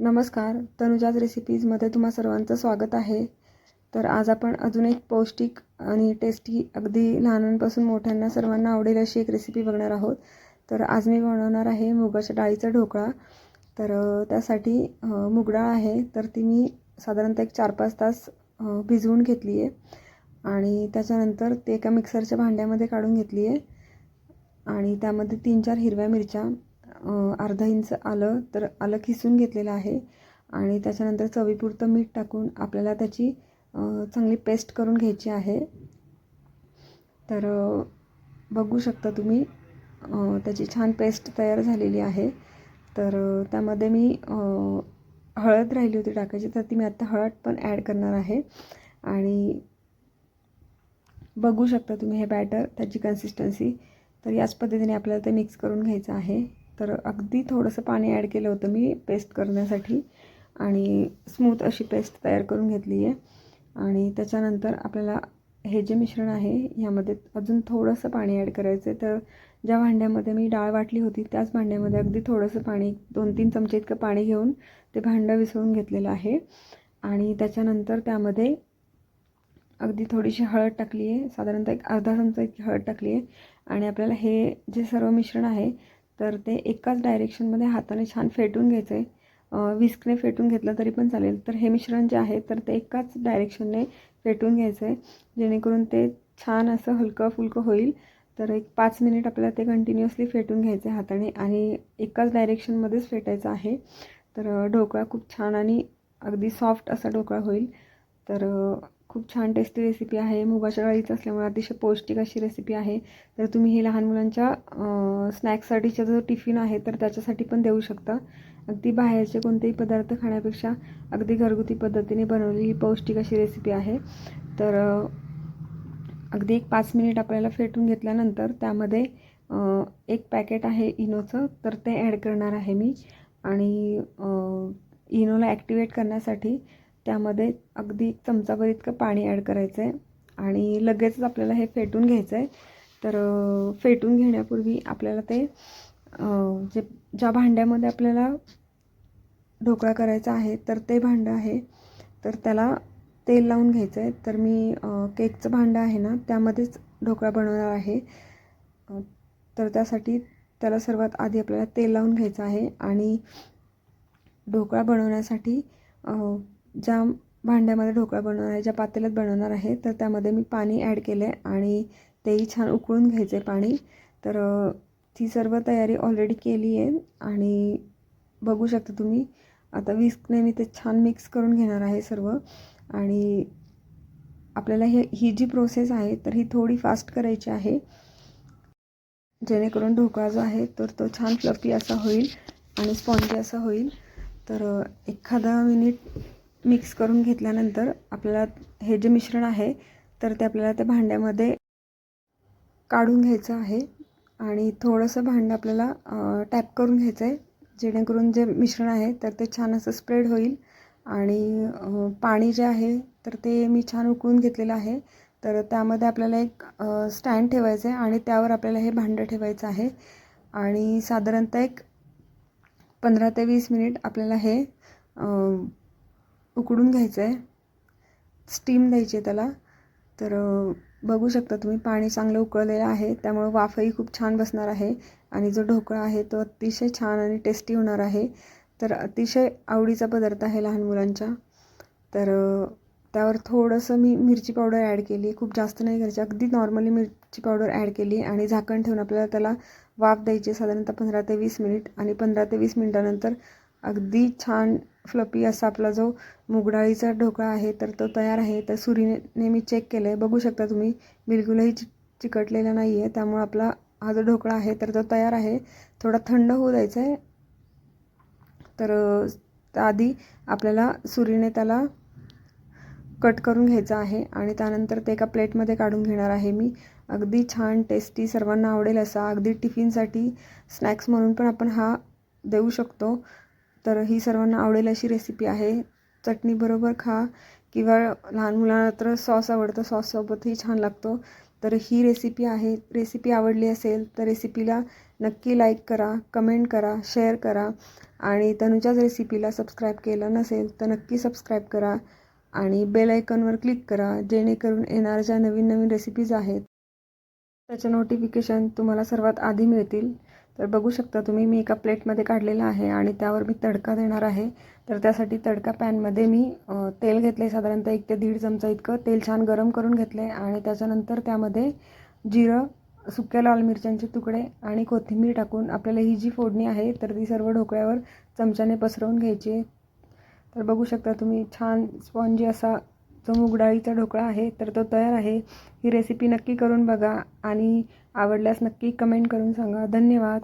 नमस्कार तनुजाज रेसिपीजमध्ये तुम्हा सर्वांचं स्वागत आहे. तर आज आपण अजून एक पौष्टिक आणि टेस्टी अगदी लहानांपासून मोठ्यांना सर्वांना आवडेल अशी एक रेसिपी बघणार आहोत. तर आज मी बनवणार आहे मुगाच्या डाळीचा ढोकळा. तर त्यासाठी मुगडाळ मूग डाळ आहे. तर ती मी साधारणतः एक चार पाच तास भिजवून घेतली आहे आणि त्याच्यानंतर ते एका मिक्सरच्या भांड्यामध्ये काढून घेतली आहे आणि त्यामध्ये तीन चार हिरव्या मिरच्या अर्धा इंच आलं तर आलं खिसून घेतलेलं आहे. आणि त्याच्यानंतर चवीपुरतं मीठ टाकून आपल्याला त्याची चांगली पेस्ट करून घ्यायची आहे. तर बघू शकता तुम्ही त्याची छान पेस्ट तयार झालेली आहे. तर त्यामध्ये मी हळद राहिली होती टाकायची तर ती मी आत्ता हळद पण ॲड करणार आहे. आणि बघू शकता तुम्ही हे बॅटर त्याची कन्सिस्टन्सी तर याच पद्धतीने आपल्याला ते मिक्स करून घ्यायचं आहे. तर अगदी थोडंसं पाणी ॲड केलं होतं मी पेस्ट करण्यासाठी आणि स्मूथ अशी पेस्ट तयार करून घेतली आहे. आणि त्याच्यानंतर आपल्याला हे जे मिश्रण आहे ह्यामध्ये अजून थोडंसं पाणी ॲड करायचं आहे. तर ज्या भांड्यामध्ये मी डाळ वाटली होती त्याच भांड्यामध्ये अगदी थोडंसं पाणी दोन तीन चमचे इतकं पाणी घेऊन ते भांडं विसळून घेतलेलं आहे. आणि त्याच्यानंतर त्यामध्ये अगदी थोडीशी हळद टाकली आहे. साधारणतः एक अर्धा चमचा इतकी हळद टाकली आहे. आणि आपल्याला हे जे सर्व मिश्रण आहे तर ते एकाच डायरेक्शनमध्ये हाताने छान फेटून घ्यायचं. आहे विस्कने फेटून घेतलं तरी पण चालेल. तर हे मिश्रण जे आहे तर ते एकाच डायरेक्शनने फेटून घ्यायचं. आहे जेणेकरून ते छान असं हलकं फुलकं होईल. तर एक पाच मिनिट आपल्याला ते कंटिन्युअसली फेटून घ्यायचं आहे हाताने आणि एकाच डायरेक्शनमध्येच फेटायचं आहे. तर ढोकळा खूप छान आणि अगदी सॉफ्ट असा ढोकळा होईल. तर खूप छान टेस्टी रेसिपी आहे. मुगाच्या डाळीचं असल्यामुळे अतिशय पौष्टिक अशी रेसिपी आहे. तर तुम्ही ही लहान मुलांच्या स्नॅक्ससाठीचा जो टिफिन आहे तर त्याच्यासाठी पण देऊ शकता. अगदी बाहेरचे कोणतेही पदार्थ खाण्यापेक्षा अगदी घरगुती पद्धतीने बनवलेली ही पौष्टिक अशी रेसिपी आहे. तर अगदी एक पाच मिनिट आपल्याला फेटून घेतल्यानंतर त्यामध्ये एक पॅकेट आहे इनोचं. तर ते ॲड करणार आहे मी. आणि इनोला ॲक्टिवेट करण्यासाठी त्यामध्ये अगदी एक चमचाभर इतकं पाणी ॲड करायचं आहे आणि लगेचच आपल्याला हे फेटून घ्यायचं आहे तर फेटून घेण्यापूर्वी आपल्याला ते जे ज्या भांड्यामध्ये आपल्याला ढोकळा करायचा आहे तर ते भांडं आहे. तर त्याला तेल लावून घ्यायचं आहे तर मी केकचं भांडं आहे ना त्यामध्येच ढोकळा बनवणार आहे. तर त्यासाठी त्याला सर्वात आधी आपल्याला तेल लावून घ्यायचं आहे. आणि ढोकळा बनवण्यासाठी ज्या भांड्यामध्ये ढोकळा बनवणार आहे ज्या पातेल्यात बनवणार आहे तर त्यामध्ये मी पाणी ॲड केलं आहे आणि तेही छान उकळून घ्यायचं आहे पाणी. तर ती सर्व तयारी ऑलरेडी केली आहे आणि बघू शकता तुम्ही आता विस्कने मी ते छान मिक्स करून घेणार आहे सर्व आणि आपल्याला हे ही जी प्रोसेस आहे तर ही थोडी फास्ट करायची आहे. जेणेकरून ढोकळा जो आहे तर तो छान फ्लफी असा होईल आणि स्पॉन्जी असा होईल. तर एखादा मिनिट मिक्स करून घेतल्यानंतर आपल्याला हे जे मिश्रण आहे तर ते आपल्याला त्या भांड्यामध्ये काढून घ्यायचं आहे. आणि थोडंसं भांडं आपल्याला टॅप करून घ्यायचं आहे. जेणेकरून जे मिश्रण आहे तर ते छान असं स्प्रेड होईल. आणि पाणी जे आहे तर ते मी छान उकळून घेतलेलं आहे. तर त्यामध्ये आपल्याला एक स्टँड ठेवायचं आहे आणि त्यावर आपल्याला हे भांडं ठेवायचं आहे. आणि साधारणतः एक पंधरा ते वीस मिनिट आपल्याला हे उकडून घ्यायचं आहे स्टीम द्यायची आहे त्याला. तर बघू शकता तुम्ही पाणी चांगलं उकळलेलं आहे. त्यामुळे वाफही खूप छान बसणार आहे. आणि जो ढोकळा आहे तो अतिशय छान आणि टेस्टी होणार आहे. तर अतिशय आवडीचा पदार्थ आहे लहान मुलांच्या तर त्यावर थोडंसं मी मिरची पावडर ॲड केली. खूप जास्त नाही करायची. अगदी नॉर्मली मिरची पावडर ॲड केली आणि झाकण ठेवून आपल्याला त्याला वाफ द्यायची साधारणतः पंधरा ते वीस मिनिट आणि पंधरा ते वीस मिनिटानंतर अगदी छान फ्लपी असा आपला जो मुगडाळीचा ढोकळा आहे तर तो तयार आहे. तर सुरीने मी चेक केलं आहे बघू शकता तुम्ही बिलकुलही चि चिकटलेला नाही आहे त्यामुळे आपला हा जो ढोकळा आहे तर तो तयार आहे. थोडा थंड होऊ द्यायचा आहे तर आधी आपल्याला सुरीने त्याला कट करून घ्यायचं आहे आणि त्यानंतर ते एका प्लेटमध्ये काढून घेणार आहे मी. अगदी छान टेस्टी सर्वांना आवडेल असा अगदी टिफिनसाठी स्नॅक्स म्हणून पण आपण हा देऊ शकतो. तर ही सर्वांना आवडेल अशी रेसिपी आहे. चटणीबरोबर खा किंवा लहान मुलांना तर सॉस आवडतं सॉससोबतही छान लागतो. तर ही रेसिपी आहे. रेसिपी आवडली असेल तर रेसिपीला नक्की लाईक करा कमेंट करा शेअर करा. आणि तनुजाच रेसिपीला सबस्क्राईब केलं नसेल तर नक्की सबस्क्राईब करा. आणि बेल आयकॉनवर क्लिक करा जेणेकरून येणाऱ्या ज्या नवीन नवीन रेसिपीज आहेत त्याचं नोटिफिकेशन तुम्हाला सर्वात आधी मिळतील. तर बघू शकता तुम्ही मी एका प्लेटमध्ये काढलेला आहे आणि त्यावर मी तडका देणार आहे. तर त्यासाठी तडका पॅनमध्ये मी तेल घेतले साधारणतः एक ते दीड चमचा इतकं. तेल छान गरम करून घेतले आणि त्याच्यानंतर त्यामध्ये जिरं सुक्या लाल मिरच्यांचे तुकडे आणि कोथिंबीर टाकून आपल्याला ही जी फोडणी आहे तर ती सर्व ढोकळ्यावर चमच्याने पसरवून घ्यायची आहे. तर बघू शकता तुम्ही छान स्पॉन्जी असा जो मूग डाळीचा ढोकळा आहे तर तो तयार आहे. ही रेसिपी नक्की करून बघा आणि आवडल्यास नक्की कमेंट करून सांगा. धन्यवाद.